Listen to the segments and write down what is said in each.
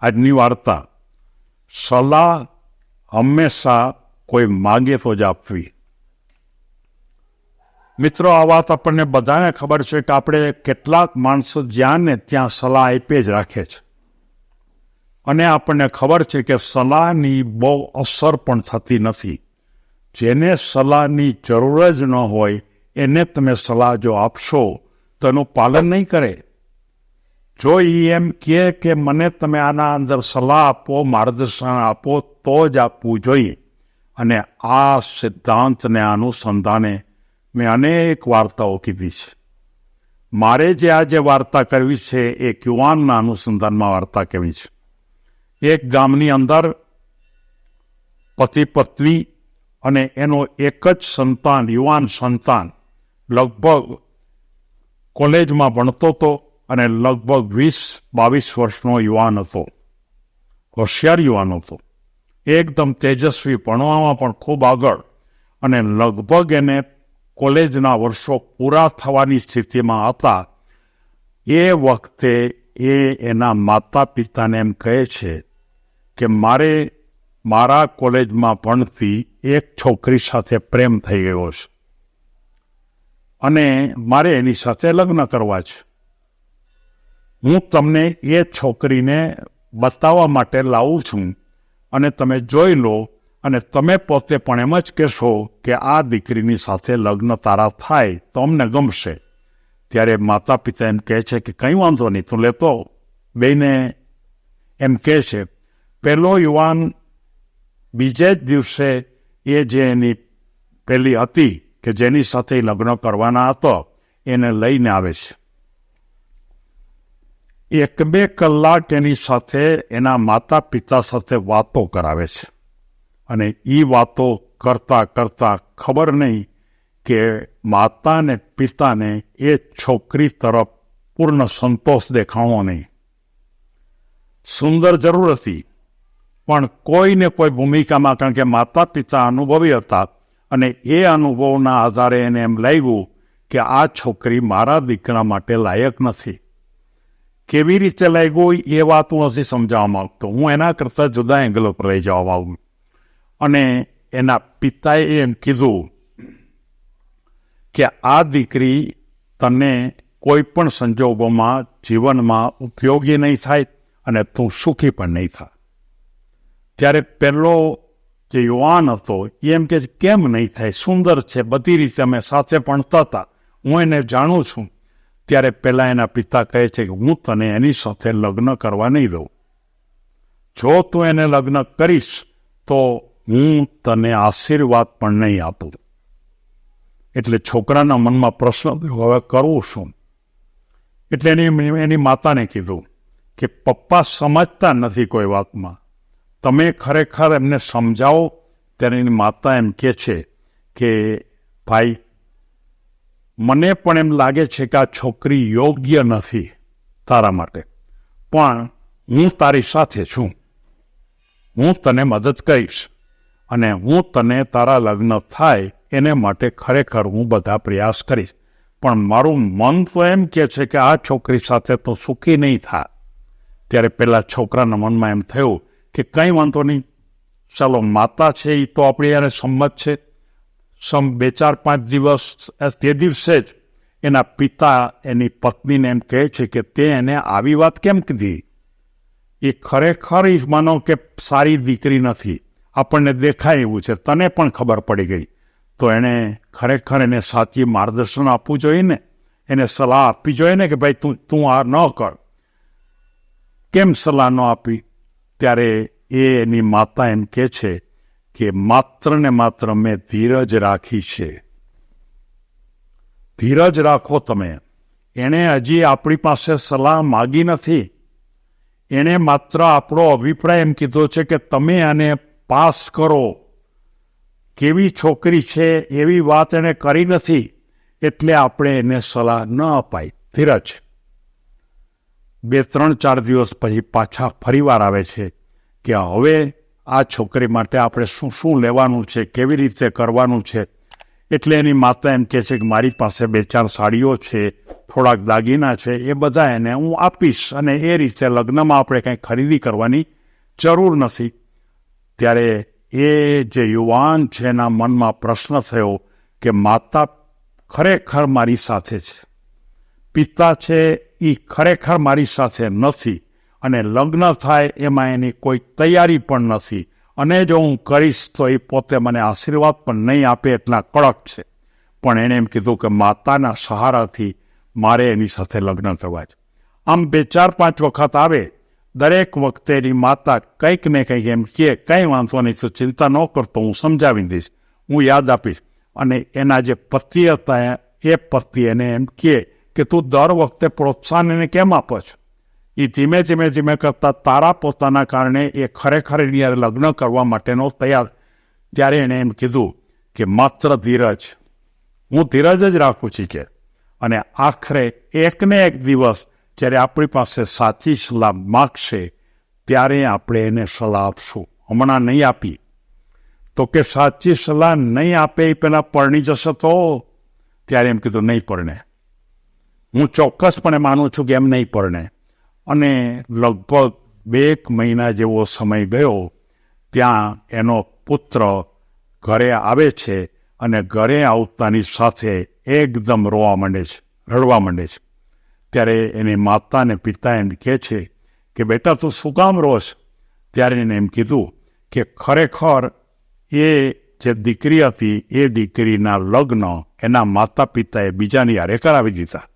આજની વાર્તા, સલાહ હંમેશા કોઈ માગે તો જ આપવી. મિત્રો, આ વાત આપણને બધાને ખબર છે કે આપણે કેટલાક માણસો જ્યાં ને ત્યાં સલાહ આપે જ રાખે છે. અને આપણને ખબર છે કે સલાહની બહુ અસર પણ થતી નથી. જેને સલાહની જરૂર જ ન હોય, એને તમે સલાહ જો આપશો, તો એનું પાલન નહીં કરે. જો એ એમ કહે કે મને તમે આના અંદર સલાહ આપો, માર્ગદર્શન આપો, તો જ આપવું જોઈએ. અને આ સિદ્ધાંતને અનુસંધાને મેં અનેક વાર્તાઓ કીધી છે. મારે જે આજે વાર્તા કરવી છે એ યુવાનના અનુસંધાનમાં વાર્તા કહેવી છે. એક ગામની અંદર પતિ પત્ની અને એનો એક જ સંતાન, યુવાન સંતાન લગભગ કોલેજમાં ભણતો હતો. અને લગભગ વીસ, બાવીસ વર્ષનો યુવાન હતો. હોશિયાર યુવાન હતો. એકદમ તેજસ્વી, ભણવામાં પણ ખૂબ આગળ અને લગભગ એને કોલેજના વર્ષો પૂરા થવાની સ્થિતિમાં હતા. એ વખતે એ એના માતા પિતાને એમ કહે છે કે, મારે મારા કોલેજમાં ભણતી એક છોકરી સાથે પ્રેમ થઈ ગયો છે. અને મારે એની સાથે લગ્ન કરવા છે. હું તમને એ છોકરીને બતાવવા માટે લાવું છું અને તમે જોઈ લો અને તમે પોતે પણ એમ જ કહેશો કે આ દીકરીની સાથે લગ્ન તારા થાય તો અમને ગમશે. ત્યારે માતા પિતા એમ કહે છે કે કંઈ વાંધો નહીં, તું લેતો. બેને એમ કહે છે, પહેલો યુવાન બીજે જ દિવસે એ જે એની પેલી હતી કે જેની સાથે લગ્ન કરવાના હતો, એને લઈને આવે છે. એક બે કલાક એની સાથે, એના માતા પિતા સાથે વાતો કરાવે છે. અને એ વાતો કરતાં કરતાં ખબર નહીં કે માતાને પિતાને એ છોકરી તરફ પૂર્ણ સંતોષ દેખાણો નહીં. સુંદર જરૂર હતી. પણ કોઈને કોઈ ભૂમિકામાં, કારણ કે માતા પિતા અનુભવી હતા અને એ અનુભવના આધારે એને એમ લાગ્યું કે આ છોકરી મારા દીકરા માટે લાયક નથી. કેવી રીતે લાગ્યું એ વાત હું હજી સમજાવવા માગતો. હું એના કરતાં જુદા એંગલો પર લઈ જવા માગું. અને એના પિતાએ એમ કીધું કે આ દીકરી તને કોઈ પણ સંજોગોમાં જીવનમાં ઉપયોગી નહીં થાય અને તું સુખી પણ નહીં થાય ત્યારે પહેલો જે યુવાન હતો એમ કે કેમ નહીં થાય? સુંદર છે, બધી રીતે અમે સાથે ભણતા હતા. હું એને જાણું છું. ત્યારે પહેલાં એના પિતા કહે છે કે હું તને એની સાથે લગ્ન કરવા નહીં દઉં. જો તું એને લગ્ન કરીશ, તો હું તને આશીર્વાદ પણ નહીં આપું. એટલે છોકરાના મનમાં પ્રશ્ન હવે કરવું શું? એટલે એની એની માતાને કીધું કે, પપ્પા સમજતા નથી કોઈ વાતમાં. તમે ખરેખર એમને સમજાવો. ત્યારે એની માતા એમ કહે છે કે, ભાઈ મને પણ એમ લાગે છે કે આ છોકરી યોગ્ય નથી તારા માટે. પણ હું તારી સાથે છું. હું તને મદદ કરીશ અને હું તને તારા લગ્ન થાય એને માટે ખરેખર હું બધા પ્રયાસ કરીશ. પણ મારું મન તો એમ કહે છે કે આ છોકરી સાથે તો સુખી નહીં થાય ત્યારે પેલા છોકરાના મનમાં એમ થયું કે કંઈ વાંધો નહીં. ચાલો, માતા છે એ તો આપણી યારે સંમત છે. સમ બે ચાર પાંચ દિવસ તે દિવસે જ એના પિતા એની પત્નીને એમ કહે છે કે તે એને આવી વાત કેમ કીધી? એ ખરેખર એ માનો કે સારી દીકરી નથી. આપણને દેખાય એવું છે. તને પણ ખબર પડી ગઈ. તો એણે ખરેખર એને સાચી માર્ગદર્શન આપવું જોઈએ ને એને સલાહ આપવી જોઈએ ને કે ભાઈ તું તું આ ન કર. કેમ સલાહ ન આપી? ત્યારે એ એની માતા એમ કહે છે કે માત્ર ને માત્ર મેં ધીરજ રાખી છે. ધીરજ રાખો તમે. એણે હજી આપણી પાસે સલાહ માગી નથી. એણે માત્ર આપણો અભિપ્રાય એમ કીધો છે કે તમે આને પાસ કરો. કેવી છોકરી છે એવી વાત એણે કરી નથી, એટલે આપણે એને સલાહ ન અપાય ધીરજ. બે, ત્રણ, ચાર દિવસ પછી પાછા ફરીવાર આવે છે કે હવે આ છોકરી માટે આપણે શું શું લેવાનું છે? કેવી રીતે કરવાનું છે? એટલે એની માતા એમ કહે છે કે મારી પાસે બે ચાર સાડીઓ છે, થોડાક દાગીના છે, એ બધા એને હું આપીશ અને એ રીતે લગ્નમાં આપણે કંઈ ખરીદી કરવાની જરૂર નથી. ત્યારે એ જે યુવાન છે, એના મનમાં પ્રશ્ન થયો કે માતા ખરેખર મારી સાથે છે? પિતા છે એ ખરેખર મારી સાથે નથી. અને લગ્ન થાય એમાં એની કોઈ તૈયારી પણ નથી. અને જો હું કરીશ તો એ પોતે મને આશીર્વાદ પણ નહીં આપે એટલા કડક છે. પણ એણે એમ કીધું કે માતાના સહારાથી મારે એની સાથે લગ્ન કરવા છે. આમ બે ચાર પાંચ વખત આવે, દરેક વખતે એની માતા કંઈક ને કંઈક એમ કહે, કંઈ વાંધો નહીં, તો ચિંતા ન કરતો હું સમજાવી દઈશ. હું યાદ આપીશ. અને એના જે પતિ હતા, એ પતિ એને એમ કહે કે, તું દર વખતે પ્રોત્સાહન એને કેમ આપો છો? એ ધીમે ધીમે ધીમે કરતાં તારા પોતાના કારણે એ ખરેખર એની યારે લગ્ન કરવા માટેનો તૈયાર. ત્યારે એણે એમ કીધું કે માત્ર ધીરજ. હું ધીરજ જ રાખું છું કે અને આખરે એકને એક દિવસ જ્યારે આપણી પાસે સાચી સલાહ માગશે, ત્યારે આપણે એને સલાહ આપશું. હમણાં નહીં આપી. તો કે સાચી સલાહ નહીં આપે એ પહેલાં પરણી જશે તો? ત્યારે એમ કીધું, નહીં પરણે. હું ચોક્કસપણે માનું છું કે એમ નહીં પરણે. અને લગભગ બે એક મહિના જેવો સમય ગયો, ત્યાં એનો પુત્ર ઘરે આવે છે અને ઘરે આવતાની સાથે એકદમ રોવા માંડે છે, રડવા માંડે છે. ત્યારે એની માતા અને પિતા એમ કહે છે કે, બેટા, તું શું કામ રોશ ત્યારે એને એમ કીધું કે, ખરેખર એ જે દીકરી હતી, એ દીકરીના લગ્ન એના માતા પિતાએ બીજાની હારે કરાવી દીધા.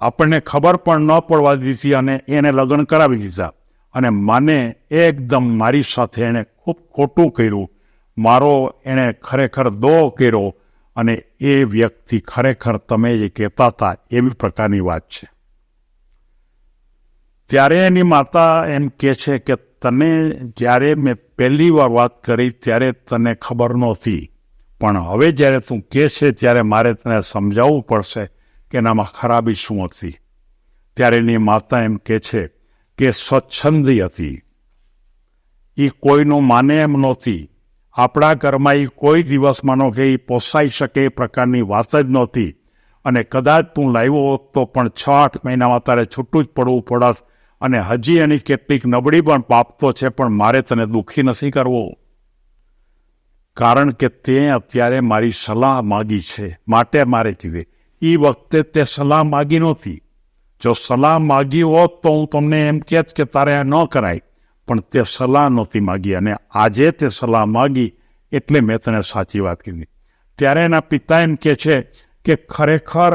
આપણને ખબર પણ ન પડવા દીધી અને એને લગ્ન કરાવી દીધા. અને મને એકદમ મારી સાથે એણે ખૂબ ખોટું કર્યું. મારો એણે ખરેખર દો કર્યો અને એ વ્યક્તિ ખરેખર તમે જે કહેતા હતા એવી પ્રકારની વાત છે. ત્યારે એની માતા એમ કહે છે કે તને જ્યારે મેં પહેલી વાર વાત કરી ત્યારે તને ખબર નહોતી. પણ હવે જ્યારે તું કહે છે ત્યારે મારે તને સમજાવવું પડશે. કે એનામાં ખરાબી શું હતી? ત્યારે એની માતા એમ કહે છે કે સ્વચ્છંદી હતી. એ કોઈનું માને એમ નહોતી. આપણા ઘરમાં એ કોઈ દિવસ માનો કે એ પોસાઈ શકે એ પ્રકારની વાત જ નહોતી. અને કદાચ તું લાવ્યો હોત તો પણ છ, આઠ મહિનામાં તારે છૂટું જ પડવું પડત અને હજી એની કેટલીક નબળી પણ પાપતો છે, પણ મારે તને દુઃખી નથી કરવો. કારણ કે તે અત્યારે મારી સલાહ માગી છે, માટે મારે કીધી એ વખતે તે સલાહ માગી નહોતી. જો સલાહ માગી હોત તો હું તમને એમ કહેત કે તારે આ ન કરાય, પણ તે સલાહ નહોતી માગી અને આજે તે સલાહ માગી એટલે મેં તને સાચી વાત કીધી. ત્યારે એના પિતા એમ કહે છે કે ખરેખર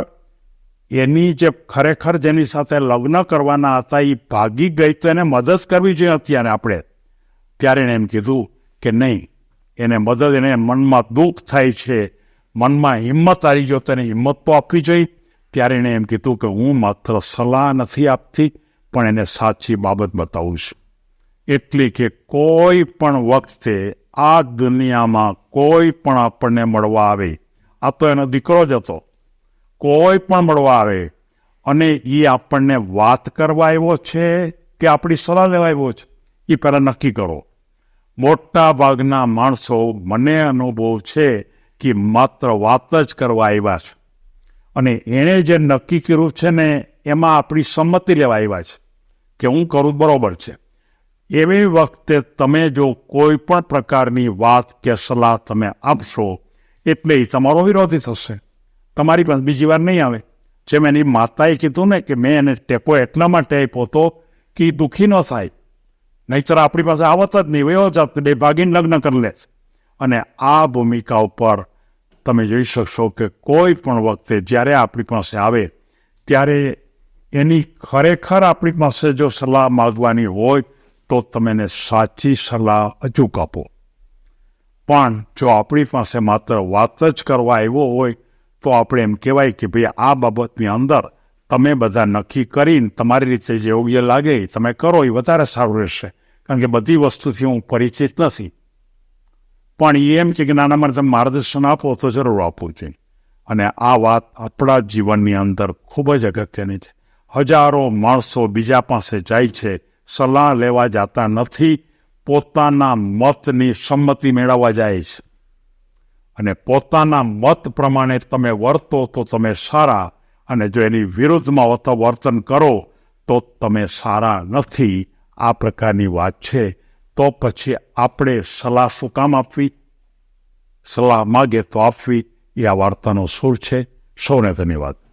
એની જે ખરેખર જેની સાથે લગ્ન કરવાના હતા એ ભાગી ગઈ તો એને મદદ કરવી જોઈએ અત્યારે આપણે. ત્યારે એણે એમ કીધું કે નહીં, એને મદદ, એને મનમાં દુઃખ થાય છે. મનમાં હિંમત આવી જો તેને હિંમત તો આપવી જોઈએ. ત્યારે એણે એમ કીધું કે હું માત્ર સલાહ નથી આપતી, પણ એને સાચી બાબત બતાવું છું. એટલી કે કોઈ પણ વખતે આ દુનિયામાં કોઈ પણ આપણને મળવા આવે, આ તો એનો દીકરો જ હતો, કોઈ પણ મળવા આવે, અને એ આપણને વાત કરવા આવ્યો છે કે આપણી સલાહ લેવા આવ્યો છે એ પહેલાં નક્કી કરો. મોટા ભાગના માણસો મને અનુભવ છે કે માત્ર વાત જ કરવા આવ્યા છે. અને એણે જે નક્કી કર્યું છે ને, એમાં આપણી સંમતિ લેવા આવ્યા છે કે હું કરું બરોબર છે. એવી વખતે તમે જો કોઈ પણ પ્રકારની વાત કે સલાહ તમે આપશો, એટલે તમારો વિરોધી થશે. તમારી પાસે બીજી વાર નહીં આવે. જેમ એની માતાએ કીધું ને કે મેં એને ટેકો એટલા માટે આપ્યો હતો કે દુઃખી ન થાય. નહીતર આપણી પાસે આવત જ નહીં. વયો જાત બે ભાગીને લગ્ન કરી લે અને આ ભૂમિકા ઉપર તમે જોઈ શકશો કે કોઈ પણ વખતે જ્યારે આપણી પાસે આવે, ત્યારે એની ખરેખર આપણી પાસે જો સલાહ માગવાની હોય, તો તમે એને સાચી સલાહ અચૂક આપો પણ જો આપણી પાસે માત્ર વાત જ કરવા આવ્યો હોય, તો આપણે એમ કહેવાય કે ભાઈ આ બાબતની અંદર તમે બધા નક્કી કરીને તમારી રીતે જે યોગ્ય લાગે તમે કરો, એ વધારે સારું રહેશે. કારણ કે બધી વસ્તુથી હું પરિચિત નથી. પણ એમ કે મારે તમે માર્ગદર્શન આપો તો જરૂર આપવું જોઈએ. અને આ વાત આપણા જીવનની અંદર ખૂબ જ અગત્યની છે. હજારો માણસો બીજા પાસે જાય છે, સલાહ લેવા જતા નથી, પોતાના મતની સંમતિ મેળવવા જાય છે. અને પોતાના મત પ્રમાણે તમે વર્તો તો તમે સારા અને જો એની વિરુદ્ધમાં વર્તન કરો તો તમે સારા નથી. આ પ્રકારની વાત છે. તો પછી આપણે સલાહ શું કામ આપવી? સલાહ માગે તો આપવી. એ આ વાર્તાનો સૂર છે. સૌને ધન્યવાદ.